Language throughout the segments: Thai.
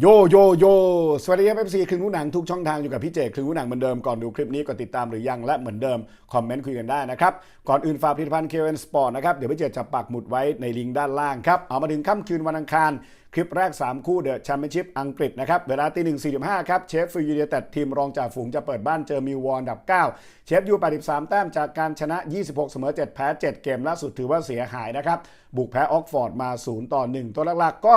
โยโยโยสวัสดีครับเอฟซีครึ่งรู้หนังทุกช่องทางอยู่กับพี่เจครึ่งรู้หนังเหมือนเดิมก่อนดูคลิปนี้กดติดตามหรือยังและเหมือนเดิม คอมเมนต์คุยกันได้นะครับ ก่อนอื่นฝากผลิตภัณฑ์ KN Sport นะครับ เดี๋ยวพี่เจจะปักหมุดไว้ในลิงก์ด้านล่างครับ เอามาถึงค่ำคืนวันอังคาร คลิปแรก 3 คู่เดอะแชมเปี้ยนชิพอังกฤษนะครับ เวลาตีหนึ่งสี่ห้าครับเชฟฟิลด์ยูไนเต็ดทีมรองจ่าฝูงจะเปิดบ้านเจอมิววอนดับ9เชฟยู83แต้มจากการชนะ26เสมอ7แพ้7เกมล่าสุดถือว่าเสียหายนะครับบุกแพ้ออกฟอร์ดมา0ต่อ1ตัวหลักๆก็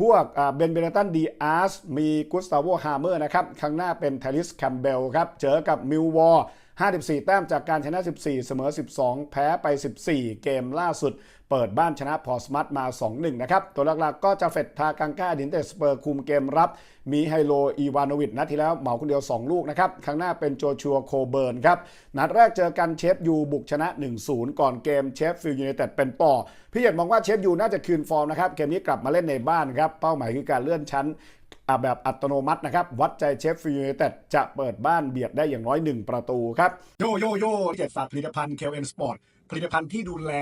พวกเบนเบนตันดีอาร์สมีกุสตาโวฮาร์เมอร์นะครับข้างหน้าเป็นเทลิสแคมเบลครับเจอกับมิลวอร์ 54 แต้มจากการชนะ 14 เสมอ 12 แพ้ไป 14 เกมล่าสุด เปิดบ้านชนะพอสมัตมา 2-1 นะครับ ตัวหลักๆก็จะเฟดทากังก้าดินเตสเปอร์คุมเกมรับ มีไฮโลอีวานวิดนัดที่แล้วเหมาคนเดียว 2 ลูกนะครับ ข้างหน้าเป็นโจชัวโคเบิร์นครับ นัดแรกเจอกันเชฟยูบุกชนะ 1-0 ก่อนเกมเชฟฟิลยูไนเต็ดเป็นต่อพี่เหยียดมองว่าเชฟยูน่าจะคืนฟอร์มนะครับเกมนี้กลับมาเล่นในบ้านครับเป้าหมายคือการเลื่อนชั้น แบบอัตโนมัตินะครับ วัดใจเชฟฟิลด์ยูไนเต็ดจะเปิดบ้านเบียดได้อย่างน้อย 1 ประตูครับ โยโยโย่เจ็ดฝากผลิตภัณฑ์ KN Sport ผลิตภัณฑ์ที่ดูแล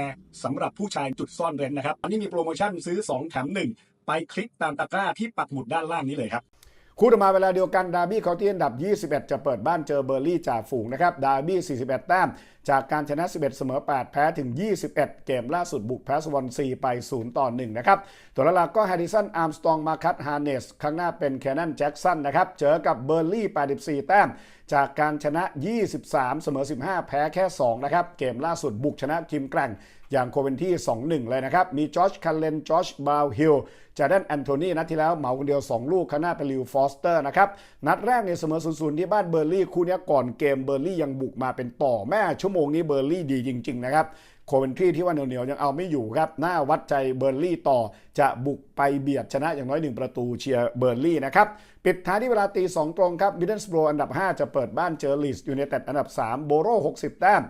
สำหรับผู้ชายจุดซ่อนเร้นนะครับอันนี้มีโปรโมชั่นซื้อ 2 แถม 1 ไปคลิกตามตะกร้าที่ปักหมุดด้านล่างนี้เลยครับคู่ต่อมาเวลาเดียวกันดาร์บี้เขาที่อันดับ 21 จะเปิดบ้านเจอเบอร์ลี่จ่าฝูงนะครับดาร์บี้ 41 แต้ม จากการชนะ 11 เสมอ 8 แพ้ถึง 21 เกมล่าสุดบุกแพ้สวอนซีไป 0 ต่อ 1 นะครับ ตัวหลักก็แฮร์ริสัน อาร์มสตอง มาคัตฮาร์เนส ข้างหน้าเป็นแคนนอนแจ็กสันนะครับ เจอกับเบอร์ลี่ 84 แต้ม จากการชนะ 23 เสมอ 15 แพ้แค่ 2 นะครับ เกมล่าสุดบุกชนะทีมแกร่งอย่างโคเวนที่ 2-1 เลยนะครับ มีจอชคันเลน จอชบราวฮิลจาร์แดนแอนโทนีนัดที่แล้วเหมาคนเดียว 2 ลูกข้างหน้าเป็นลิวฟอสเตอร์นะครับ นัดแรกเนี่ยเสมอ 0-0 ที่บ้านเบอร์ลี่ คู่นี้ก่อนเกมเบอร์ลี่ยังบุกมาเป็นต่อแม่ชั่วโมงนี้เบอร์ลี่ดีจริง ๆ นะครับโคเวนทรีที่ว่าเหนียวๆยังเอาไม่อยู่ครับ หน้าวัดใจเบอร์ลี่ต่อจะบุกไปเบียดชนะอย่างน้อย 1 ประตูเชียร์เบอร์ลี่นะครับ ปิดท้ายที่เวลาตี 2 ตรงครับมิดเดิลสโบรอันดับ 5 จะเปิดบ้านเจอลีสยูไนเต็ดอันดับ 3 โบโร60 แต้ม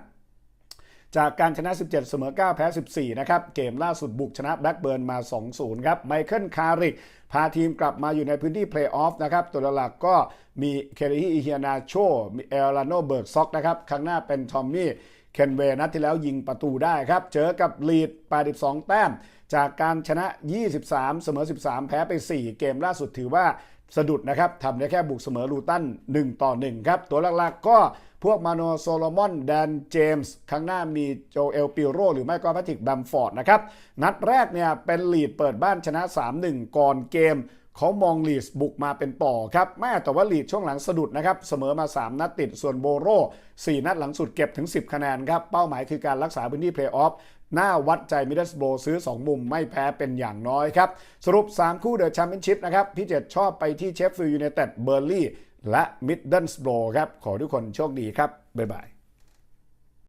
จากการชนะ 17 เสมอ 9 แพ้ 14 นะครับ เกมล่าสุดบุกชนะแบล็กเบิร์นมา 2-0 ครับ ไมเคิลคาริก พาทีมกลับมาอยู่ในพื้นที่เพลย์ออฟนะครับ ตัวหลักก็มีเคเรฮิอิเฮียนาโชมีเอลาโนเบิร์กซ็อกนะครับ ข้างหน้าเป็นทอมมี่เคนเวนัดที่แล้วยิงประตูได้ครับ เจอกับลีด 82 แต้ม จากการชนะ 23 เสมอ 13 แพ้ไป 4 เกมล่าสุดถือว่า สะดุดนะครับทำได้แค่บุกเสมอลูตัน1 ต่อ 1 ครับ ตัวหลักๆก็พวกมาโนโซโลมอน แดนเจมส์ข้างหน้ามีโจเอลปิโร หรือไม่ก็แพทริกแบมฟอร์ดนะครับ นัดแรกเนี่ยเป็นลีดเปิดบ้านชนะ 3-1 ก่อนเกมเขามองลีดบุกมาเป็นต่อครับแม่แต่ว่าลีดช่วงหลังสะดุดนะครับ เสมอมา 3 นัดติดส่วนโบโร4นัดหลังสุดเก็บถึง 10 คะแนนครับ เป้าหมายคือการรักษาพื้นที่เพลย์ออฟ หน้าวัดใจมิดเดิลสโบรซื้อ 2 มุมไม่แพ้เป็นอย่างน้อยครับ สรุป 3 คู่เดอะแชมเปี้ยนชิพนะครับพี่เจ็ดชอบไปที่เชฟฟิลด์ยูไนเต็ดเบอร์ลี่และมิดเดิลสโบรครับขอทุกคนโชคดีครับ บ๊ายบาย